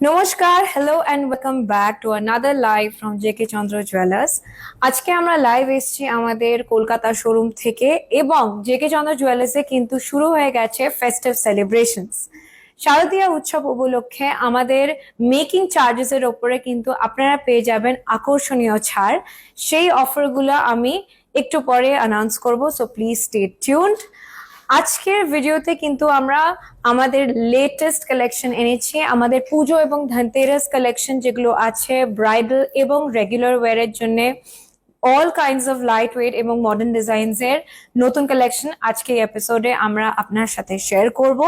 নমস্কার hello and welcome back to another live from J K Chandra jewellers আজকে আমরা live এসেছি আমাদের কলকাতা শোরুম থেকে এবং জে কে চন্দ্র জুয়েলার্সে কিন্তু শুরু হয়ে গেছে ফেস্টিভ সেলিব্রেশনস শারদীয়া উৎসব উপলক্ষে আমাদের মেকিং চার্জেসের ওপরে কিন্তু আপনারা পেয়ে যাবেন আকর্ষণীয় ছাড়। সেই অফারগুলো আমি একটু পরে অ্যানাউন্স করব সো প্লিজ স্টে টিউনড আজকের ভিডিওতে কিন্তু আমরা আমাদের লেটেস্ট কালেকশন এনেছি। আমাদের পুজো এবং ধনতেরাস কালেকশন যেগুলো আছে ব্রাইডাল এবং রেগুলার ওয়ারের জন্য all kinds of light weight এবং মডার্ন ডিজাইনস এর নতুন কালেকশন আজকে এপিসোডে আমরা আপনার সাথে শেয়ার করব।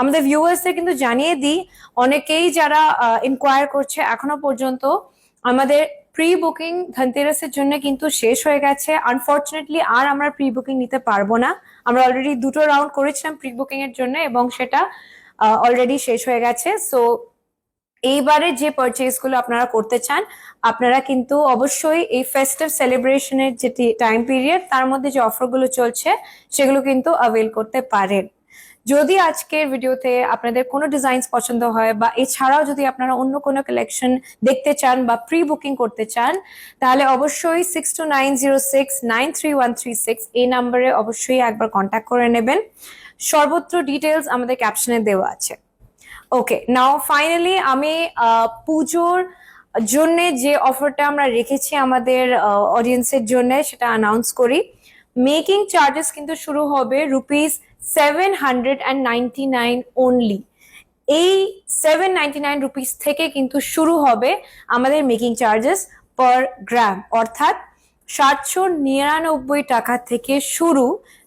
আমাদের ভিউয়ার্সদের কিন্তু জানিয়ে দিই, অনেকেই যারা ইনকোয়ার করছে এখনও পর্যন্ত, আমাদের প্রি বুকিং ধনতেরাসের জন্য কিন্তু শেষ হয়ে গেছে। আনফর্চুনেটলি আর আমরা প্রি বুকিং নিতে পারব না। আমরা অলরেডি দুটো রাউন্ড করেছিলাম প্রি বুকিং এর জন্য এবং সেটা অলরেডি শেষ হয়ে গেছে। সো এইবারে যে পারচেজগুলো আপনারা করতে চান, আপনারা কিন্তু অবশ্যই এই ফেস্টিভ সেলিব্রেশনের যে টাইম পিরিয়ড তার মধ্যে যে অফারগুলো চলছে, সেগুলো কিন্তু অ্যাভেল করতে পারেন। যদি আজকের ভিডিওতে আপনাদের কোনো ডিজাইনস পছন্দ হয় বা এছাড়াও যদি আপনারা অন্য কোনো কালেকশন দেখতে চান বা প্রি বুকিং করতে চান, তাহলে অবশ্যই six two nine zero six nine three one three six এই নাম্বারে অবশ্যই একবার কন্ট্যাক্ট করে নেবেন। সর্বত্র ডিটেলস আমাদের ক্যাপশনে দেওয়া আছে। ওকে নাও ফাইনালি আমি পুজোর জন্য যে অফারটা আমরা রেখেছি আমাদের অডিয়েন্সের জন্য সেটা অ্যানাউন্স করি। মেকিং চার্জেস কিন্তু শুরু হবে rupees seven hundred and ninety nine only এই সেভেন নাইনটি নাইন রুপিস থেকে কিন্তু শুরু হবে আমাদের মেকিং চার্জেস পার গ্রাম অর্থাৎ সাতশো নিরানব্বই টাকা থেকে শুরু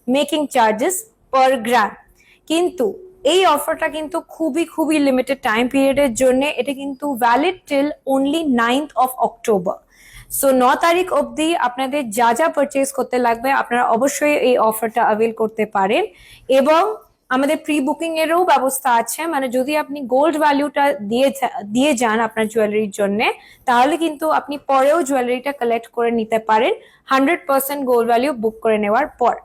মেকিং চার্জেস পার গ্রাম কিন্তু এই অফারটা কিন্তু খুবই খুবই লিমিটেড টাইম পিরিয়ডের জন্য। এটা কিন্তু valid till only ninth of October so ন তারিখ অবধি আপনাদের যা যা পারচেজ করতে লাগবে, আপনারা অবশ্যই এই অফারটা অ্যাভেল করতে পারেন। এবং আমাদের প্রি বুকিং এরও ব্যবস্থা আছে। মানে যদি আপনি গোল্ড ভ্যালুটা দিয়ে দিয়ে যান আপনার জুয়েলারির জন্য, তাহলে কিন্তু আপনি পরেও জুয়েলারিটা কালেক্ট করে নিতে পারেন। Hundred percent gold value book করে নেওয়ার পর।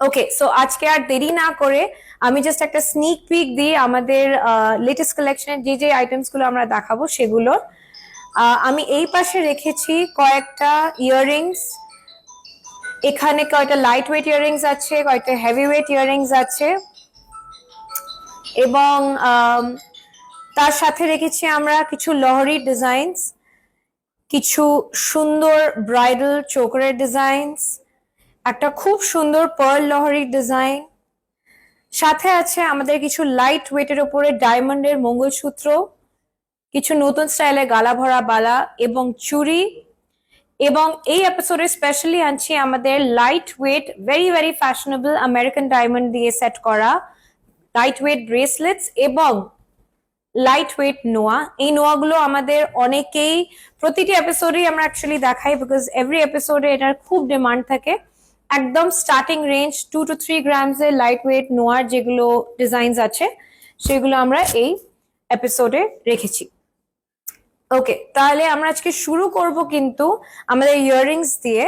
ওকে সো আজকে আর দেরি না করে আমি জাস্ট একটা স্নিক পিক দিয়ে আমাদের লেটেস্ট কালেকশনের যে যে আইটেমসগুলো আমরা দেখাবো সেগুলোর আমি এই পাশে রেখেছি কয়েকটা ইয়াররিংস এখানে কয়েকটা লাইট ওয়েট ইয়াররিংস আছে কয়েকটা হেভি ওয়েট ইয়াররিংস আছে। এবং তার সাথে রেখেছি আমরা কিছু লহরি ডিজাইনস কিছু সুন্দর ব্রাইডাল চোকরের ডিজাইনস একটা খুব সুন্দর পার্ল লহরির ডিজাইন সাথে আছে আমাদের কিছু লাইট ওয়েটের উপরে ডায়মন্ডের মঙ্গলসূত্র। কিছু নতুন স্টাইলে গালা ভরা বালা এবং চুড়ি। এবং এই এপিসোডে স্পেশালি আনছি আমাদের light weight very very fashionable American diamond দিয়ে সেট করা লাইট ওয়েট ব্রেসলেটস এবং লাইট ওয়েট নোয়া। এই নোয়াগুলো আমাদের অনেকেই প্রতিটি এপিসোডেই আমরা অ্যাকচুয়ালি দেখাই বিকজ এভরি এপিসোডে এটার খুব ডিমান্ড থাকে। একদম starting range two to three grams এর লাইট ওয়েট নোয়ার যেগুলো ডিজাইনস আছে, সেগুলো আমরা এই এপিসোডে রেখেছি। ওকে তাহলে আমরা আজকে শুরু করব কিন্তু আমাদের ইয়াররিংস দিয়ে।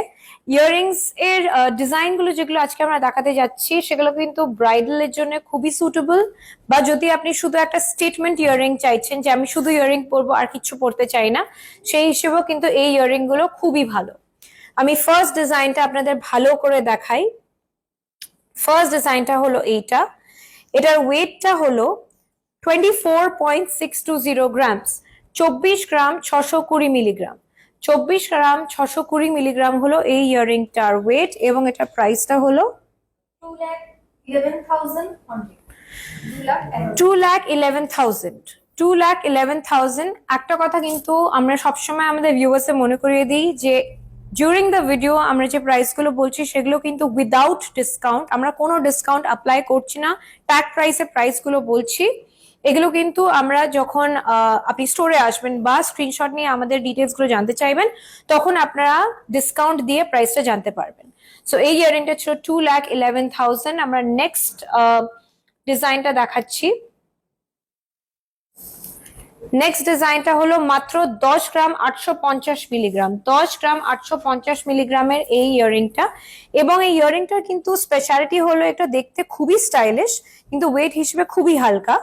ইয়াররিংস এর ডিজাইনগুলো যেগুলো আজকে আমরা দেখাতে যাচ্ছি, সেগুলো কিন্তু ব্রাইডাল এর জন্য খুবই সুটেবল বা যদি আপনি শুধু একটা স্টেটমেন্ট ইয়াররিং চাইছেন যে আমি শুধু ইয়াররিং পরবো, আর কিছু পরতে চাই না, সেই হিসেবেও কিন্তু এই ইয়াররিংগুলো খুবই ভালো। আমি ফার্স্ট ডিজাইনটা আপনাদের ভালো করে দেখাই। ফার্স্ট ডিজাইনটা হলো এইটা। এটার ওয়েটটা হলো twenty four point six two zero grams চব্বিশ গ্রাম ছশো কুড়ি মিলিগ্রাম। চব্বিশ গ্রাম ছশো কুড়ি মিলিগ্রাম হলো এই ইয়াররিংটার ওয়েট এবং এটার প্রাইসটা হলো. Two lakh eleven thousand two lakh eleven thousand একটা কথা কিন্তু আমরা সবসময় আমাদের ভিউয়ার্সে মনে করিয়ে দিই যে ডিউরিং দ্য ভিডিও আমরা যে প্রাইসগুলো বলছি সেগুলো কিন্তু উইদাউট ডিসকাউন্ট আমরা কোনো ডিসকাউন্ট অ্যাপ্লাই করছি না। ট্যাগ প্রাইসে প্রাইসগুলো বলছি। এগুলো কিন্তু আমরা যখন আপনি স্টোরে আসবেন বা স্ক্রিনশট নিয়ে আমাদের ডিটেলসগুলো জানতে চাইবেন, তখন আপনারা ডিসকাউন্ট দিয়ে প্রাইসটা জানতে পারবেন। সো এই ইয়ারিংটা ছিল টু লাখ ইলেভেন থাউজেন্ড আমরা নেক্সট ডিজাইনটা দেখাচ্ছি। নেক্সট ডিজাইনটা হলো মাত্র দশ গ্রাম আটশো পঞ্চাশ মিলিগ্রাম দশ গ্রাম আটশো পঞ্চাশ মিলিগ্রামের এই ইয়াররিংটা এবং এই ইয়াররিংটার কিন্তু স্পেশালিটি হলো এটা দেখতে খুবই স্টাইলিশ কিন্তু ওয়েট হিসেবে খুবই হালকা।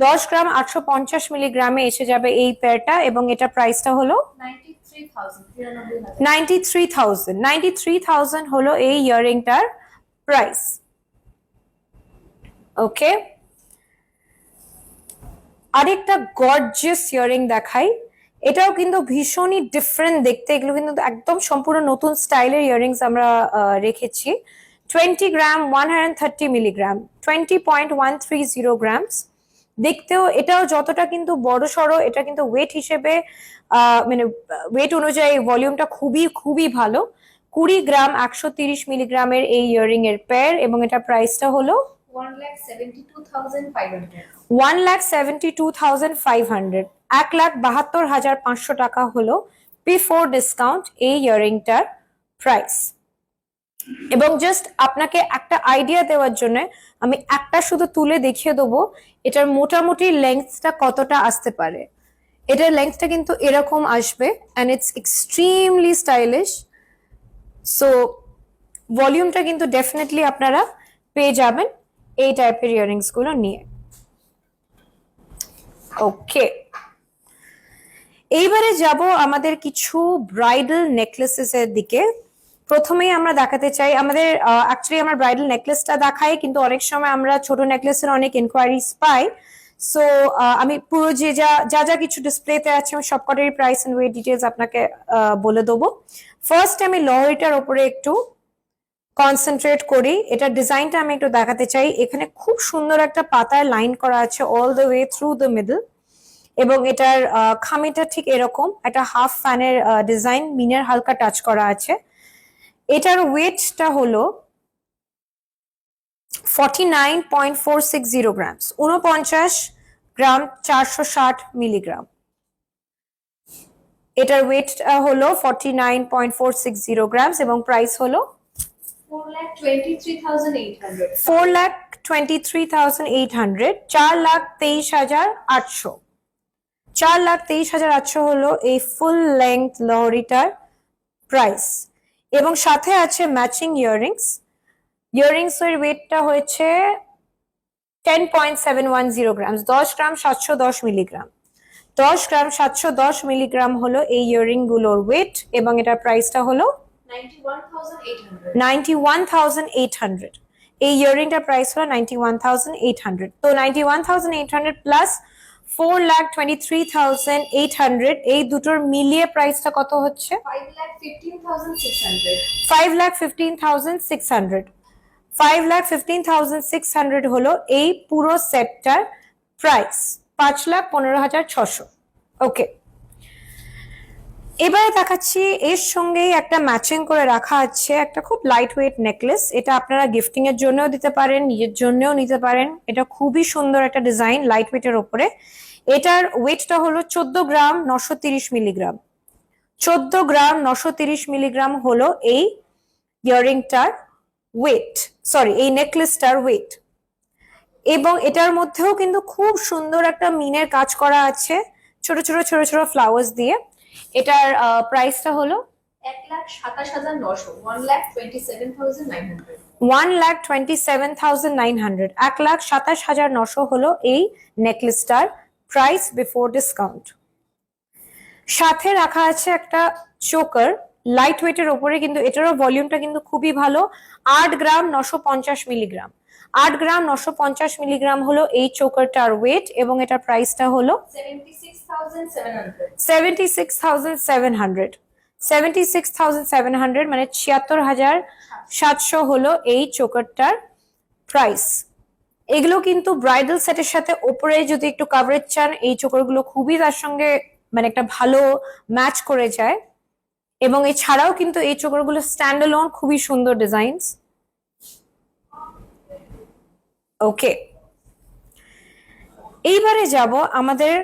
দশ গ্রাম আটশো পঞ্চাশ মিলিগ্রামে এসে যাবে এই পেয়ারটা এবং এটা প্রাইসটা হলো 93,000 ninety three thousand ninety three thousand হলো এই ইয়াররিংটার প্রাইস ওকে আরেকটা গর্জিয়াস ইয়াররিং দেখাই। এটাও কিন্তু ভীষণই ডিফারেন্ট দেখতে। এগুলো কিন্তু একদম সম্পূর্ণ নতুন স্টাইলের ইয়াররিংস আমরা রেখেছি। Twenty gram one hundred thirty milligram. Twenty point one three zero grams দেখতেও এটাও যতটা কিন্তু বড় সড়ো, এটা কিন্তু ওয়েট হিসেবে মানে ওয়েট অনুযায়ী ভলিউমটা খুবই খুবই ভালো। কুড়ি গ্রাম একশো তিরিশ মিলিগ্রামের এই ইয়াররিং এর পেয়ার এবং এটা প্রাইসটা হলো one lakh seventy two thousand five hundred এক লাখ বাহাত্তর হাজার পাঁচশো টাকা হলো বিফোর ডিসকাউন্ট এই ইয়াররিংটার প্রাইস এবং জাস্ট আপনাকে একটা আইডিয়া দেওয়ার জন্য আমি একটা শুধু তুলে দেখিয়ে দেবো, এটার মোটামুটি লেন্থটা কতটা আসতে পারে। এটার লেন্থটা কিন্তু এরকম আসবে and it's extremely stylish so ভলিউমটা কিন্তু ডেফিনেটলি আপনারা পেয়ে যাবেন এই টাইপের ইয়াররিংসগুলো নিয়ে। ওকে এইবারে যাব আমাদের কিছু ব্রাইডাল নেকলেসেস এর দিকে। প্রথমেই আমরা দেখাতে চাই, আমাদের অ্যাকচুয়ালি আমার ব্রাইডাল নেকলেসটা দেখাই, কিন্তু অনেক সময় আমরা ছোট নেকলেসের অনেক ইনকোয়ারিজ পাই। সো আমি পুরো যে যা যা যা কিছু ডিসপ্লেতে আছে, আমি সবকটারই প্রাইস এন্ড ওয়েট ডিটেলস আপনাকে বলে দেবো। ফার্স্ট আমি লহরিটার ওপরে একটু কনসেন্ট্রেট করি। এটা ডিজাইনটা আমি একটু দেখাতে চাই। এখানে খুব সুন্দর একটা পাতায় লাইন করা আছে all the way through the middle এবং এটার খামিটা ঠিক এরকম। একটা হাফ ফ্যানের ডিজাইন মিনের হালকা টাচ করা আছে। এটার ওয়েটটা হলো forty nine point four six zero grams উনপঞ্চাশ গ্রাম চারশো ষাট মিলিগ্রাম এটার ওয়েট হলো forty nine point four six zero grams এবং প্রাইস হলো 4,23,800 four lakh twenty three thousand eight hundred চার লাখ তেইশ হাজার আটশো। চার লাখ তেইশ হাজার আটশো হলো এই ফুল লেংথ লহরিটার প্রাইস এবং সাথে আছে ম্যাচিং ইয়াররিংস ইয়াররিংস এর ওয়েটটা হয়েছে ten point seven one zero gram দশ গ্রাম সাতশো দশ মিলিগ্রাম দশ গ্রাম সাতশো দশ মিলিগ্রাম হলো এই ইয়াররিংগুলোর ওয়েট এবং এটার প্রাইসটা হলো 91,800 ninety one thousand eight hundred এই ইয়াররিংটার প্রাইস হলো ninety one thousand eight hundred তো ninety one thousand eight hundred plus four lakh twenty three thousand eight hundred. এই দুটোর মিলিয়ে প্রাইসটা কত হচ্ছে? 5,15,600 five lakh fifteen thousand six hundred five lakh fifteen thousand six hundred হলো এই পুরো সেটটার প্রাইস পাঁচ লাখ পনেরো হাজার ছশো। ওকে এবারে দেখাচ্ছি এর সঙ্গেই একটা ম্যাচিং করে রাখা আছে, একটা খুব লাইট ওয়েট নেকলেস এটা আপনারা গিফটিং এর জন্যও দিতে পারেন, নিজের জন্যও নিতে পারেন। এটা খুবই সুন্দর একটা ডিজাইন লাইট ওয়েটের ওপরে। এটার ওয়েটটা হলো চোদ্দ গ্রাম নশো তিরিশ মিলিগ্রাম চোদ্দ গ্রাম নশো তিরিশ মিলিগ্রাম হলো এই ইয়াররিংটার ওয়েট সরি এই নেকলেসটার ওয়েট এবং এটার মধ্যেও কিন্তু খুব সুন্দর একটা মিনের কাজ করা আছে, ছোট ছোট ছোট ছোট ফ্লাওয়ার্স দিয়ে। এটার প্রাইসটা হলো? 1,27,900 1,27,900 one lakh twenty seven thousand nine hundred এক লাখ সাতাশ হাজার নশো হলো এই নেকলেসটার প্রাইস বিফোর ডিসকাউন্ট সাথে রাখা আছে একটা চোকার লাইট ওয়েটের ওপরে কিন্তু এটারও ভলিউমটা কিন্তু খুবই ভালো। আট গ্রাম নশো পঞ্চাশ মিলিগ্রাম আট গ্রাম নশো পঞ্চাশ মিলিগ্রাম হলো এই চোকারটার ওয়েট এবং এটার প্রাইসটা হলো 76,700 seventy six thousand seven hundred seventy six thousand seven hundred মানে ছিয়াত্তর হাজার সাতশো হলো এই চোকারটার প্রাইস এগুলো কিন্তু ব্রাইডাল সেটের সাথে ওপরে যদি একটু কাভারেজ চান, এই চোকারগুলো খুবই তার সঙ্গে মানে একটা ভালো ম্যাচ করে যায়। এবং এছাড়াও কিন্তু এই চোকারগুলো স্ট্যান্ড অ্যালোন খুবই সুন্দর ডিজাইনস ওকে এইবারে যাব আমাদের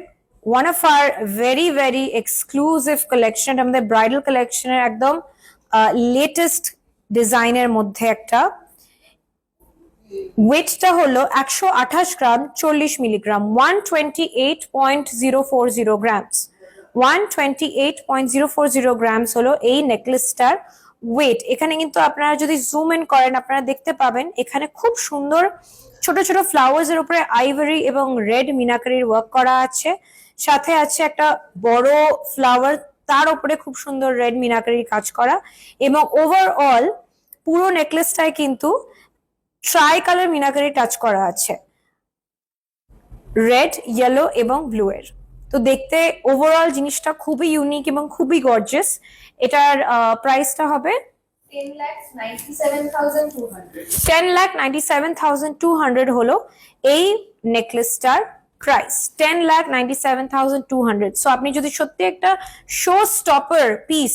one of our very very exclusive collection আমাদের ব্রাইডাল কালেকশনের একদম লেটেস্ট ডিজাইনের মধ্যে একটা। ওয়েটটা হলো একশো আঠাশ গ্রাম, চল্লিশ milligram one twenty eight point zero four zero grams one twenty eight point zero four zero grams হলো এই নেকলেসটার ওয়েট এখানে কিন্তু আপনারা যদি জুম ইন করেন, আপনারা দেখতে পাবেন, এখানে খুব সুন্দর ছোট ছোট ফ্লাওয়ার্স এর উপরে আইভরি এবং রেড মিনাকারির ওয়ার্ক করা আছে। সাথে আছে একটা বড় ফ্লাওয়ার তার উপরে খুব সুন্দর রেড মিনাকারির কাজ করা এবং ওভারঅল পুরো নেকলেসটায় কিন্তু ট্রাই কালার মিনাকারি টাচ করা আছে। রেড ইয়েলো এবং ব্লু এর। তো দেখতে ওভারঅল জিনিসটা খুবই ইউনিক এবং খুবই গর্জিয়াস এটার প্রাইসটা হবে 10 lakhs 97,200. Ten lakh ninety seven thousand two hundred হলো এই নেকলেসটার price ten lakh ninety seven thousand two hundred so আপনি যদি সত্যি একটা শো স্টপার পিস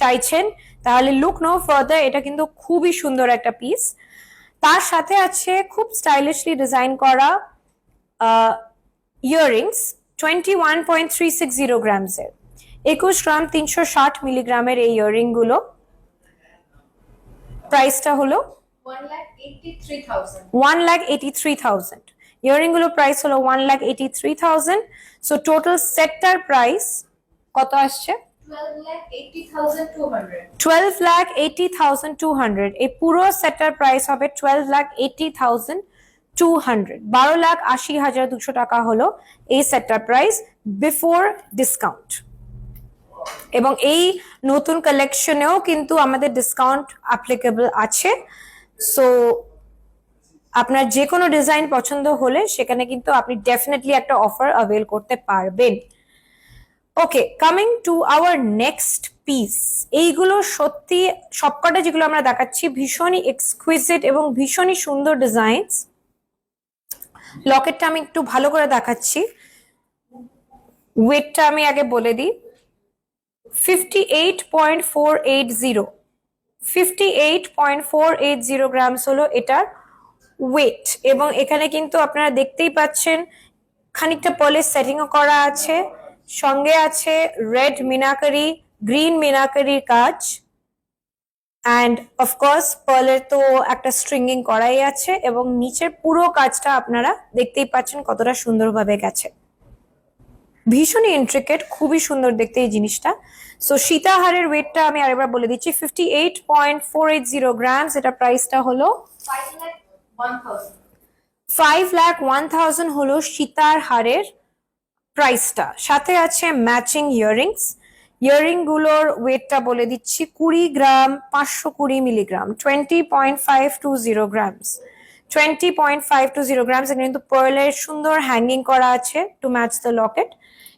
চাইছেন তাহলে লুক নো ফার্দার এটা কিন্তু খুবই সুন্দর একটা পিস তার সাথে আছে খুব স্টাইলিশলি ডিজাইন করা earrings twenty one point three six zero গ্রামসের একুশ গ্রাম তিনশো ষাট মিলিগ্রামের এই ইয়াররিংগুলো। প্রাইসটা হলো 1 lakh 83,000. One lakh eighty three thousand ইয়ারিংগুলোর price হলো one lakh eighty three thousand so total সেটটার price কত আসছে? 12 lakh 80,200. Twelve lakh eighty thousand two hundred এই পুরো সেটটার প্রাইস হবে twelve lakh eighty thousand two hundred বারো লাখ আশি হাজার দুশো টাকা হলো এই সেটটার প্রাইস বিফোর ডিসকাউন্ট এবং এই নতুন কালেকশনেও কিন্তু আমাদের ডিসকাউন্ট অ্যাপ্লিকেবল আছে। সো আপনার যে কোনো ডিজাইন পছন্দ হলে সেখানে কিন্তু আপনি ডেফিনেটলি একটা অফার অ্যাভেল করতে পারবেন। Okay coming to our next piece এইগুলো সত্যি সবকটা যেগুলো আমরা দেখাচ্ছি ভীষণই এক্সকুইজিট এবং ভীষণই সুন্দর ডিজাইনস লকেটটা আমি একটু ভালো করে দেখাচ্ছি। ওয়েটটা আমি আগে বলে দিই। Fifty eight point four eight zero fifty eight point four eight zero grams হলো এটার ওয়েট এবং এখানে কিন্তু আপনারা দেখতেই পাচ্ছেন খানিকটা পলের সেটিংও করা আছে। সঙ্গে আছে রেড মিনাকারি গ্রিন মিনাকারির কাজ। অ্যান্ড অফকোর্স পার্লের তো একটা স্ট্রিঙ্গিং করাই আছে এবং নিচের পুরো কাজটা আপনারা দেখতেই পাচ্ছেন কতটা সুন্দরভাবে গেছে। ভীষণই ইন্ট্রিকেট খুবই সুন্দর দেখতে এই জিনিসটা। সো সীতাহারের ওয়েটটা আমি আরেকবার বলে দিচ্ছি fifty eight point four eight zero grams এটা প্রাইসটা হলো 5 lakh 1,000. Five lakh one thousand হলো সীতার হারের প্রাইসটা সাথে আছে ম্যাচিং ইয়াররিংস ইয়াররিংগুলোর ওয়েটটা বলে দিচ্ছি কুড়ি গ্রাম পাঁচশো কুড়ি milligram twenty point five two zero grams twenty point five two zero grams এখানে কিন্তু পার্লের সুন্দর হ্যাঙ্গিং করা আছে টু ম্যাচ দ্য লকেট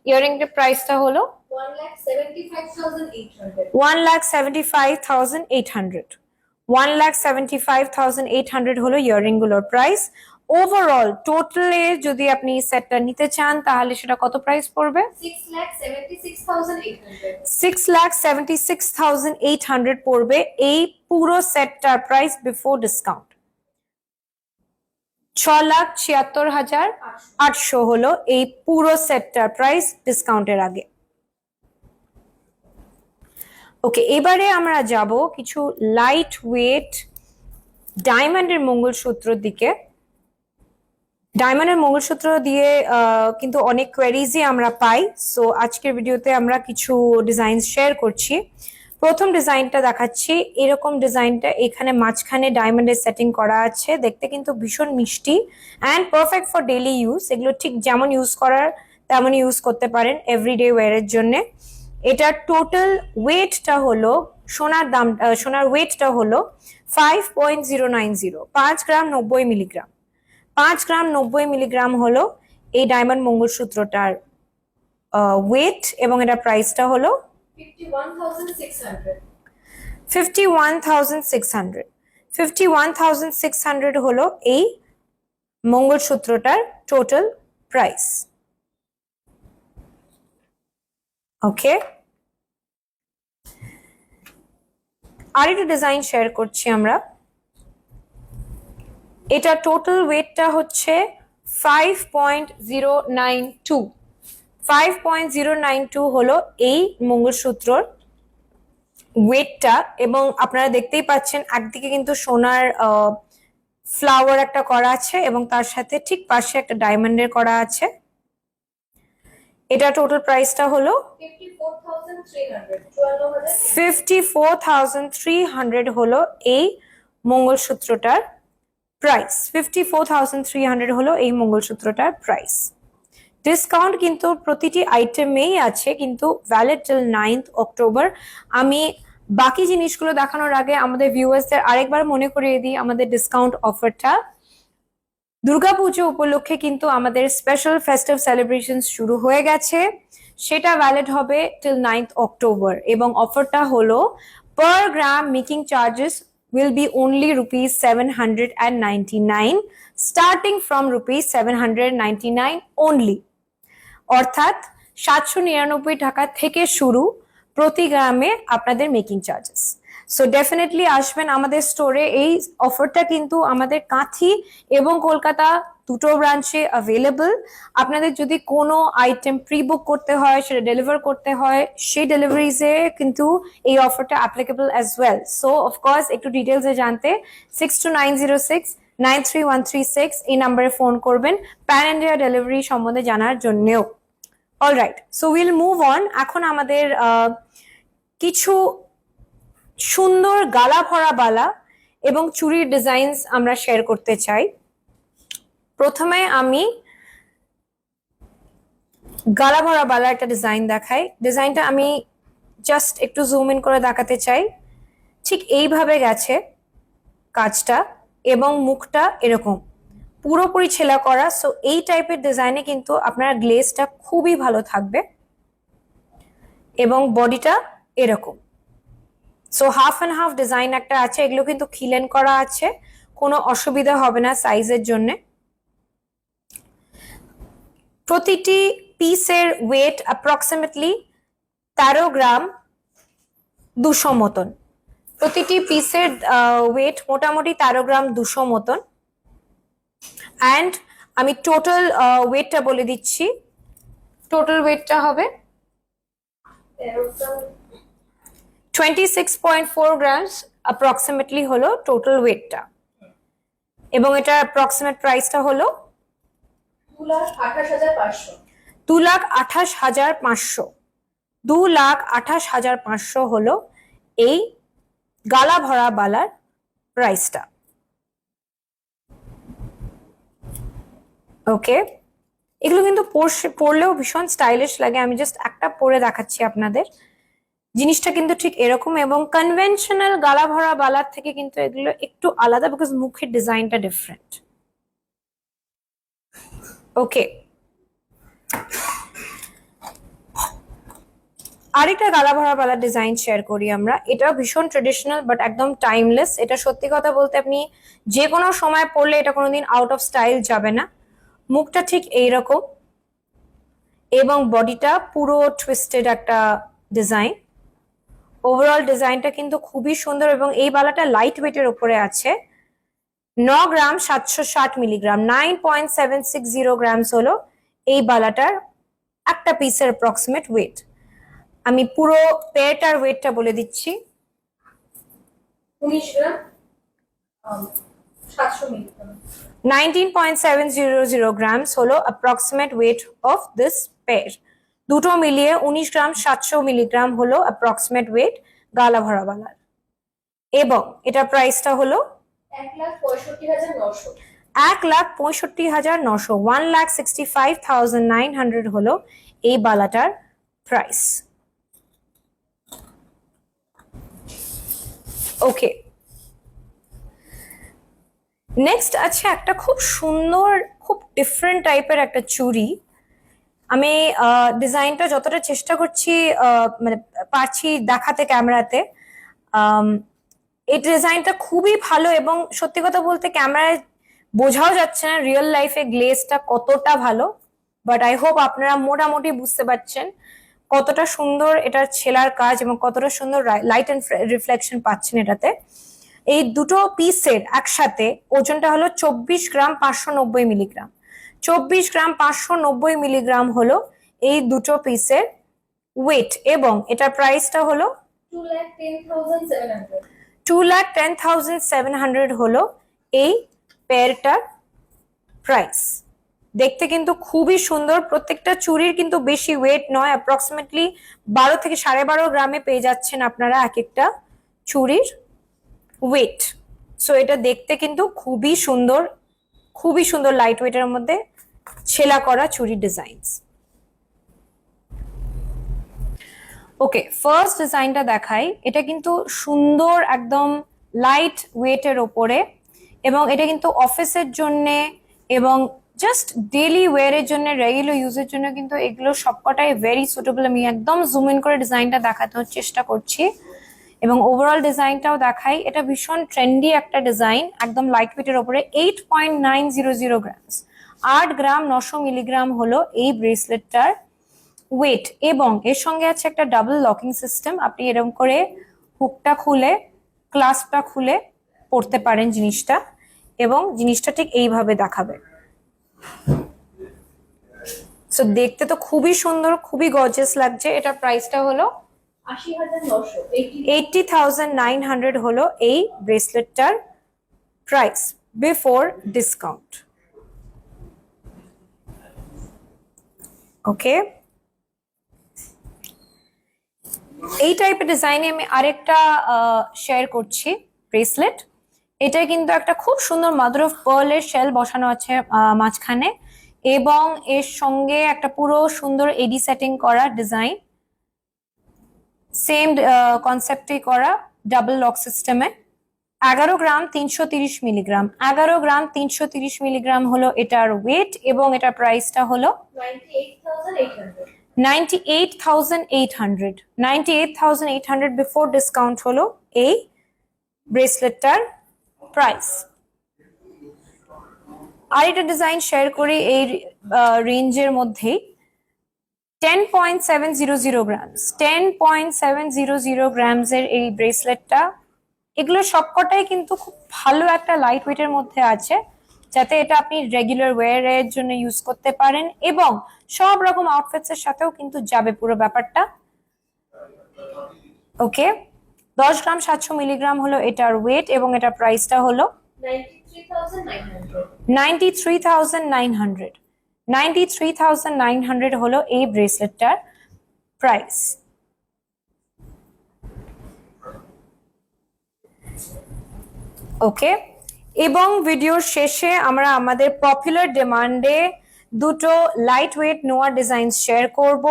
ইয়াররিংটার প্রাইসটা হলো 1 lakh 75,800. One lakh seventy five thousand eight hundred one lakh seventy five thousand eight hundred হলো ইয়াররিংগুলোর প্রাইস ওভারঅল টোটালে যদি আপনি সেটটা নিতে চান তাহলে সেটা কত প্রাইস পড়বে? 6 lakh 76,800. Six lakh seventy six thousand eight hundred পড়বে এই পুরো সেটটার প্রাইস বিফোর ডিসকাউন্ট ছ লাখ ছিয়াত্তর হাজার আটশো হলো এই পুরো সেটটার প্রাইস ডিসকাউন্টের আগে। ওকে এবারে আমরা যাব কিছু লাইট ওয়েট ডায়মন্ডের মঙ্গলসূত্রর দিকে। ডায়মন্ডের মঙ্গলসূত্র দিয়ে কিন্তু অনেক কোয়ারিজই আমরা পাই। সো আজকের ভিডিওতে আমরা কিছু ডিজাইন শেয়ার করছি। প্রথম ডিজাইনটা দেখাচ্ছি। এরকম ডিজাইনটা এখানে মাঝখানে ডায়মন্ডের সেটিং করা আছে। দেখতে কিন্তু ভীষণ মিষ্টি and perfect for daily use এগুলো ঠিক যেমন ইউজ করার তেমন ইউজ করতে পারেন এভরিডে ওয়ারের জন্য। এটার টোটাল ওয়েটটা হলো সোনার দাম সোনার ওয়েটটা হলো five point zero nine zero পাঁচ গ্রাম নব্বই মিলিগ্রাম পাঁচ গ্রাম নব্বই মিলিগ্রাম হলো এই ডায়মন্ড মঙ্গলসূত্রটার ওয়েট এবং এটা প্রাইসটা হলো 51,600. Fifty one thousand six hundred fifty one thousand six hundred হলো এই মঙ্গলসূত্রটার টোটাল প্রাইস ওকে আরেকটা ডিজাইন শেয়ার করছি আমরা। এটা টোটাল ওয়েটটা হচ্ছে five point zero nine two five point zero nine two হলো এই মঙ্গলসূত্রর ওয়েটটা এবং আপনারা দেখতেই পাচ্ছেন একদিকে কিন্তু সোনার ফ্লাওয়ার একটা করা আছে এবং তার সাথে ঠিক পাশে একটা ডায়মন্ডের করা আছে। এটা টোটাল প্রাইসটা হলো ফিফটি ফোর থ্রি হান্ড্রেড হলো এই মঙ্গলসূত্রটার price fifty four three hundred হলো এই মঙ্গলসূত্রটার প্রাইস ডিসকাউন্ট কিন্তু প্রতিটি আইটেমেই আছে, কিন্তু ভ্যালিড টিল নাইন্থ অক্টোবর আমি বাকি জিনিসগুলো দেখানোর আগে আমাদের ভিউয়ার্সদের আরেকবার মনে করিয়ে দিই, আমাদের ডিসকাউন্ট অফারটা দুর্গাপুজো উপলক্ষে কিন্তু আমাদের স্পেশাল ফেস্টিভ সেলিব্রেশন শুরু হয়ে গেছে। সেটা ভ্যালিড হবে টিল নাইন্থ অক্টোবর এবং অফারটা হলো per gram making charges will be only rupees seven hundred and will be only rupees 799 starting from rupees 799 only অর্থাৎ সাতশো নিরানব্বই টাকা থেকে শুরু প্রতি গ্রামে আপনাদের মেকিং চার্জেস সো ডেফিনেটলি আসবেন আমাদের স্টোরে এই অফারটা কিন্তু আমাদের কাঁথি এবং কলকাতা দুটো ব্রাঞ্চে অ্যাভেলেবল আপনাদের যদি কোনো আইটেম প্রি বুক করতে হয়, সেটা ডেলিভার করতে হয়, সেই ডেলিভারিজে কিন্তু এই অফারটা applicable as well so of course একটু ডিটেলসে জানতে six two nine zero six nine three one three six এই নাম্বারে ফোন করবেন প্যান ইন্ডিয়া ডেলিভারি সম্বন্ধে জানার জন্যেও। Alright so will move on এখন আমাদের কিছু সুন্দর গালা ভরা বালা এবং চুরির ডিজাইনস আমরা শেয়ার করতে চাই। প্রথমে আমি গালা ভরা বালা একটা ডিজাইন দেখাই। ডিজাইনটা আমি জাস্ট একটু জুম ইন করে দেখাতে চাই। ঠিক এইভাবে গেছে কাজটা এবং মুখটা এরকম। পুরোপুরি ছেলা করা সো এই টাইপের ডিজাইনে কিন্তু আপনার গ্লেজটা খুবই ভালো থাকবে এবং বডিটা এরকম। So half and half design একটা আছে, এগুলো কিন্তু খিলেন করা আছে। কোনো অসুবিধা হবে না সাইজের জন্যে। প্রতিটি পিসের ওয়েট অ্যাপ্রক্সিমেটলি তেরো গ্রাম দুশো মতন। প্রতিটি পিসের ওয়েট মোটামুটি তেরো গ্রাম দুশো মতন। অ্যান্ড আমি টোটাল ওয়েটটা বলে দিচ্ছি। টোটাল ওয়েটটা হবে? Twenty six point four grams approximately হলো টোটাল ওয়েটটা এবং এটা অ্যাপ্রক্সিমেট প্রাইসটা হলো দু লাখ আঠাশ হাজার পাঁচশো। দু লাখ আঠাশ হাজার পাঁচশো। হলো এই গালা ভরা বালার প্রাইসটা ওকে এগুলো কিন্তু পরলেও ভীষণ স্টাইলিশ লাগে। আমি জাস্ট একটা পরে দেখাচ্ছি আপনাদের। জিনিসটা কিন্তু ঠিক এরকম এবং কনভেনশনাল গালা ভরা বালার থেকে কিন্তু এগুলো একটু আলাদা বিকজ মুখের ডিজাইনটা ডিফারেন্ট ওকে আরেকটা গালা ভরা বালা ডিজাইন শেয়ার করি আমরা। এটাও ভীষণ ট্রেডিশনাল বাট একদম টাইমলেস এটা সত্যি কথা বলতে আপনি যে কোনো সময় পড়লে এটা কোনোদিন আউট অফ স্টাইল যাবে না। মুখটা ঠিক এইরকম এবং বডিটা পুরো টুইস্টেড একটা ডিজাইন ওভারঅল ডিজাইনটা কিন্তু খুবই সুন্দর এবং এই বালাটা লাইট ওয়েটের উপরে আছে। ন গ্রাম সাতশো ষাট milligram nine point seven six zero grams হলো এই বালাটার একটা পিসের অ্যাপ্রক্সিমেট ওয়েট আমি পুরো পেয়ারটার ওয়েটটা বলে দিচ্ছি। উনিশ গ্রাম সাতশো milligram. Nineteen point seven zero zero grams হলো approximate weight of this pair দুটো মিলিয়ে উনিশ গ্রাম সাতশো মিলিগ্রাম হলো অ্যাপ্রক্সিমেট ওয়েট গালা ভরা বালার। এবং এটার প্রাইসটা হলো এক লাখ পঁয়ষট্টি হাজার নশো। এক লাখ পঁয়ষট্টি হাজার নশো। One lakh sixty five thousand nine hundred হলো এই বালাটার প্রাইস ওকে নেক্সট আছে একটা খুব সুন্দর খুব ডিফারেন্ট টাইপের একটা চুড়ি। আমি ডিজাইনটা যতটা চেষ্টা করছি মানে পারছি দেখাতে ক্যামেরাতে এই ডিজাইনটা খুবই ভালো এবং সত্যি কথা বলতে ক্যামেরায় বোঝাও যাচ্ছে না রিয়েল লাইফে গ্লেজটা কতটা ভালো বাট আই হোপ আপনারা মোটামুটি বুঝতে পারছেন কতটা সুন্দর এটার ছেলার কাজ এবং কতটা সুন্দর লাইট অ্যান্ড রিফ্লেকশন পাচ্ছেন এটাতে। এই দুটো পিসের একসাথে ওজনটা হলো চব্বিশ গ্রাম পাঁচশো নব্বই মিলিগ্রাম চব্বিশ গ্রাম পাঁচশো নব্বই মিলিগ্রাম হলো এই দুটো পিসের ওয়েট এবং এটার প্রাইসটা হলো two lakh ten thousand seven hundred হলো এই পেয়ারটার প্রাইস দেখতে কিন্তু খুবই সুন্দর, প্রত্যেকটা চুড়ির কিন্তু বেশি ওয়েট নয় অ্যাপ্রক্সিমেটলি বারো থেকে সাড়ে বারো গ্রামে পেয়ে যাচ্ছেন আপনারা এক একটা চুড়ির ওয়েট সো এটা দেখতে কিন্তু খুবই সুন্দর খুবই সুন্দর লাইট ওয়েটের মধ্যে ছেলা করা চুরি ডিজাইনস ওকে ফার্স্ট ডিজাইনটা দেখাই। এটা কিন্তু সুন্দর, একদম লাইট ওয়েটের ওপরে এবং এটা কিন্তু অফিসের জন্যে এবং জাস্ট ডেলি ওয়ারের জন্য রেগুলার ইউজের জন্য কিন্তু এগুলো সবকটাই ভেরি সুটেবল আমি একদম জুম ইন করে ডিজাইনটা দেখাতে চেষ্টা করছি এবং ওভারঅল ডিজাইনটাও দেখাই। এটা ভীষণ ট্রেন্ডি একটা ডিজাইন একদম লাইট ওয়েটের ওপরে। Eight point nine zero zero grams আট গ্রাম নশো মিলিগ্রাম হলো এই ব্রেসলেটটার ওয়েট এবং এর সঙ্গে আছে একটা ডাবল লকিং সিস্টেম আপনি এরকম করে হুকটা খুলে ক্লাসটা খুলে পড়তে পারেন জিনিসটা এবং জিনিসটা ঠিক এইভাবে দেখাবে। সো দেখতে তো খুবই সুন্দর, খুবই গর্জিয়াস লাগছে। এটা প্রাইসটা হলো এইটি থাউজেন্ড নাইন হান্ড্রেড হলো এই ব্রেসলেটটার প্রাইস বিফোর ডিসকাউন্ট ওকে এই টাইপের ডিজাইনে আমি আরেকটা শেয়ার করছি ব্রেসলেট এটা কিন্তু একটা খুব সুন্দর মাদার অফ পার্লের শেল বসানো আছে মাঝখানে এবং এর সঙ্গে একটা পুরো সুন্দর এডি সেটিং করা ডিজাইন সেম কনসেপ্টে করা ডাবল লক সিস্টেমে এগারো গ্রাম তিনশো তিরিশ মিলিগ্রাম। এগারো গ্রাম তিনশো তিরিশ মিলিগ্রাম হলো এটার ওয়েট এবং এটার প্রাইসটা হলো ninety eight thousand eight hundred 98,800 98,800 before discount হলো এই ব্রেসলেটটার প্রাইস আর এটা ডিজাইন শেয়ার করি এই রেঞ্জের মধ্যেই। Ten point seven zero zero grams ten point seven zero zero গ্রামসের এই ব্রেসলেটটা এগুলো সবকটাই কিন্তু খুব ভালো একটা লাইট ওয়েটের মধ্যে আছে যাতে এটা আপনি রেগুলার ওয়ারের জন্য ইউজ করতে পারেন এবং সব রকম আউটফিটস এর সাথেও কিন্তু যাবে পুরো ব্যাপারটা। ওকে দশ গ্রাম সাতশো মিলিগ্রাম হলো এটার ওয়েট এবং এটার প্রাইসটা হলো ninety three thousand nine hundred 93,900 93,900 হলো এই ব্রেসলেটটার প্রাইস ওকে এবং ভিডিওর শেষে আমরা আমাদের পপুলার ডিমান্ডে দুটো লাইট ওয়েট নোয়া ডিজাইন শেয়ার করব।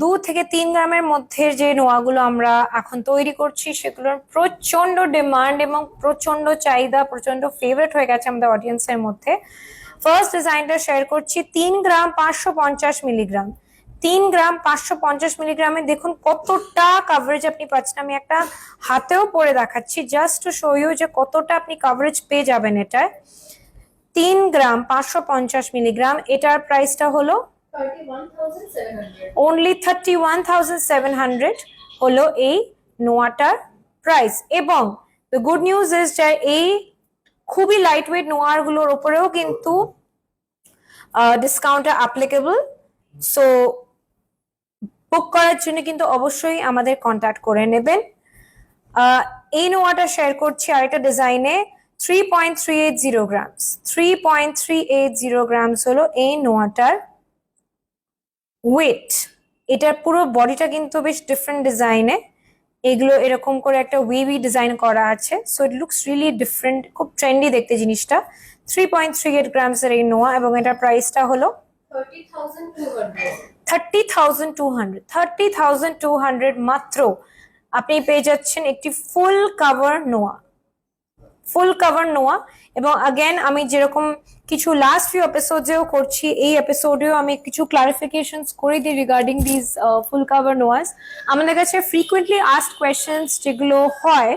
দু থেকে তিন গ্রামের মধ্যে যে নোয়াগুলো আমরা এখন তৈরি করছি, সেগুলোর প্রচণ্ড ডিমান্ড এবং প্রচণ্ড চাহিদা প্রচণ্ড ফেভারিট হয়ে গেছে আমাদের অডিয়েন্সের মধ্যে। ফার্স্ট ডিজাইনটা শেয়ার করছি তিন গ্রাম পাঁচশো পঞ্চাশ মিলিগ্রাম তিন গ্রাম পাঁচশো পঞ্চাশ মিলিগ্রামে দেখুন কতটা কাভারেজ আপনি পাচ্ছেন। আমি একটা হাতেও পরে দেখাচ্ছি জাস্ট টু শো ইউ যে কতটা আপনি কাভারেজ পেয়ে যাবেন এটায়। তিন গ্রাম পাঁচশো পঞ্চাশ মিলিগ্রাম এটার প্রাইসটা হলো only thirty one thousand seven hundred হলো এই নোয়াটার প্রাইস এবং দ্য গুড নিউজ ইজ যে এই খুবই লাইট ওয়েট নোয়ারগুলোর ওপরেও কিন্তু ডিসকাউন্ট অ্যাপ্লিকেবল সো বুক করার জন্য কিন্তু অবশ্যই আমাদের কন্ট্যাক্ট করে নেবেন। এই নোয়াটা শেয়ার করছি আরেকটা ডিজাইনে three point three eight zero grams three point three eight zero grams হলো এই নোয়াটার ওয়েট এটার পুরো বডিটা কিন্তু বেশ ডিফারেন্ট ডিজাইনে এগুলো এরকম করে একটা উইভি ডিজাইন করা আছে। So it looks really different খুব ট্রেন্ডি দেখতে জিনিসটা। Three point three eight grams এর এই নোয়া এবং এটার প্রাইসটা হলো thirty thousand thirty thousand two hundred thirty thousand two hundred মাত্র আপনি পেয়ে যাচ্ছেন একটি ফুল কাভার নোয়া। ফুল কাভার নোয়া এবং আগেন আমি যেরকম কিছু লাস্ট ফিউ এপিসোডেও করছি, এই এপিসোডেও আমি কিছু ক্লারিফিকেশনস করে দিই রিগার্ডিং দিস ফুল কাভার নোয়াস। আমাদের কাছে ফ্রিকুয়েন্টলি আস্ট কোয়েশ্চেন্স যেগুলো হয়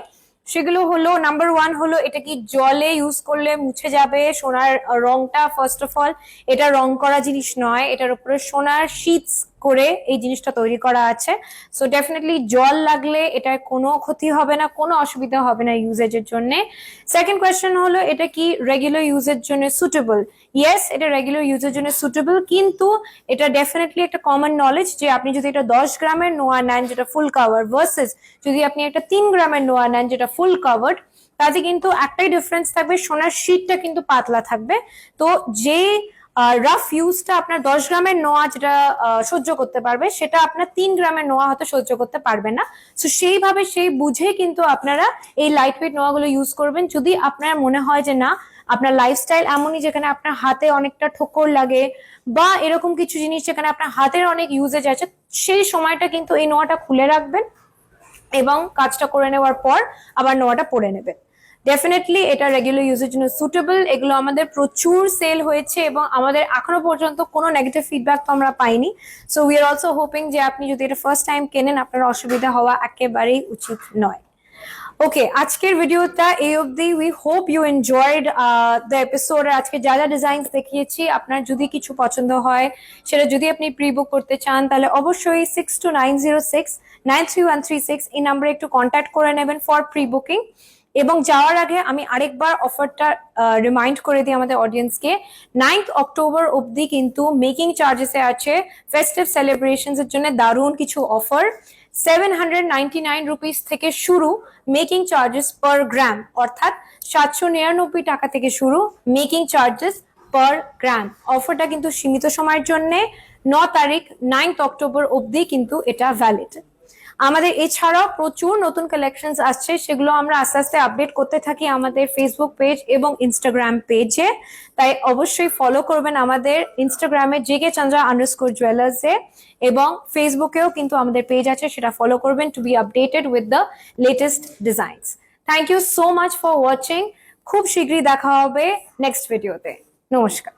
সেগুলো হলো নাম্বার ওয়ান হলো, এটা কি জলে ইউজ করলে মুছে যাবে? সোনার রংটা ফার্স্ট অফ অল এটা রং করা জিনিস নয়, এটার উপরে সোনার শীটস করে এই জিনিসটা তৈরি করা আছে। সো ডেফিনেটলি জল লাগলে এটার কোনো ক্ষতি হবে না, কোনো অসুবিধা হবে না ইউজেজের জন্য। সেকেন্ড কোয়েশ্চেন হলো, এটা কি রেগুলার ইউজের জন্য সুটেবল ইয়েস এটা রেগুলার ইউজের জন্য সুটেবল কিন্তু এটা ডেফিনেটলি একটা কমন নলেজ যে আপনি যদি এটা দশ গ্রামের নোয়া নেন যেটা ফুল কাভার ভার্সেস যদি আপনি একটা তিন গ্রামের নোয়া নেন যেটা ফুল কাভার্ড তাতে কিন্তু একটাই ডিফারেন্স থাকবে, সোনার শীটটা কিন্তু পাতলা থাকবে। তো যে রাফ ইউজটা আপনার দশ গ্রামের নোয়া যেটা সহ্য করতে পারবে, সেটা আপনার তিন গ্রামের নোয়া হয়তো সহ্য করতে পারবে না। তো সেইভাবে সেই বুঝে কিন্তু আপনারা এই লাইট ওয়েট নোয়াগুলো ইউজ করবেন। যদি আপনার মনে হয় যে না, আপনার লাইফস্টাইল এমনই যেখানে আপনার হাতে অনেকটা ঠোকর লাগে বা এরকম কিছু জিনিস যেখানে আপনার হাতের অনেক ইউজেজ আছে, সেই সময়টা কিন্তু এই নোয়াটা খুলে রাখবেন এবং কাজটা করে নেওয়ার পর আবার নোয়াটা পরে নেবেন। ডেফিনেটলি এটা রেগুলার ইউজের জন্য সুটেবল এগুলো আমাদের প্রচুর সেল হয়েছে এবং আমাদের এখনও পর্যন্ত কোনো নেগেটিভ ফিডব্যাক তো আমরা পাইনি। So we are also hoping যে আপনি যদি এটা ফার্স্ট টাইম কেনেন, আপনার অসুবিধা হওয়া একেবারেই উচিত নয়। ওকে আজকের ভিডিওটা এই অবধি। We hope you enjoyed the episode আজকে যা যা ডিজাইনস দেখিয়েছি, আপনার যদি কিছু পছন্দ হয়, সেটা যদি আপনি প্রি বুক করতে চান, তাহলে অবশ্যই six two nine zero six nine three one three six এই নাম্বারে একটু কন্ট্যাক্ট করে নেবেন ফর প্রি বুকিং এবং যাওয়ার আগে আমি আরেকবার অফারটা রিমাইন্ড করে দিই আমাদের অডিয়েন্সকে নাইন্থ অক্টোবর অবধি কিন্তু মেকিং চার্জেসে আছে। ফেস্টিভ সেলিব্রেশনস এর জন্য দারুণ কিছু offer seven hundred ninety nine rupees থেকে শুরু মেকিং চার্জেস পার গ্রাম অর্থাৎ সাতশো নিরানব্বই টাকা থেকে শুরু মেকিং চার্জেস পার গ্রাম অফারটা কিন্তু সীমিত সময়ের জন্য। ন তারিখ নাইন্থ অক্টোবর অবধি কিন্তু এটা ভ্যালিড আমাদের এছাড়াও প্রচুর নতুন কালেকশনস আসছে, সেগুলো আমরা আস্তে আস্তে আপডেট করতে থাকি আমাদের ফেসবুক পেজ এবং ইনস্টাগ্রাম পেজে তাই অবশ্যই ফলো করবেন আমাদের ইনস্টাগ্রামে জেকে চন্দ্রা আন্ডারস্কোর জুয়েলার্সে এবং ফেসবুকেও কিন্তু আমাদের পেজ আছে, সেটা ফলো করবেন to be updated with the latest designs thank you so much for watching খুব শীঘ্রই দেখা হবে নেক্সট ভিডিওতে নমস্কার।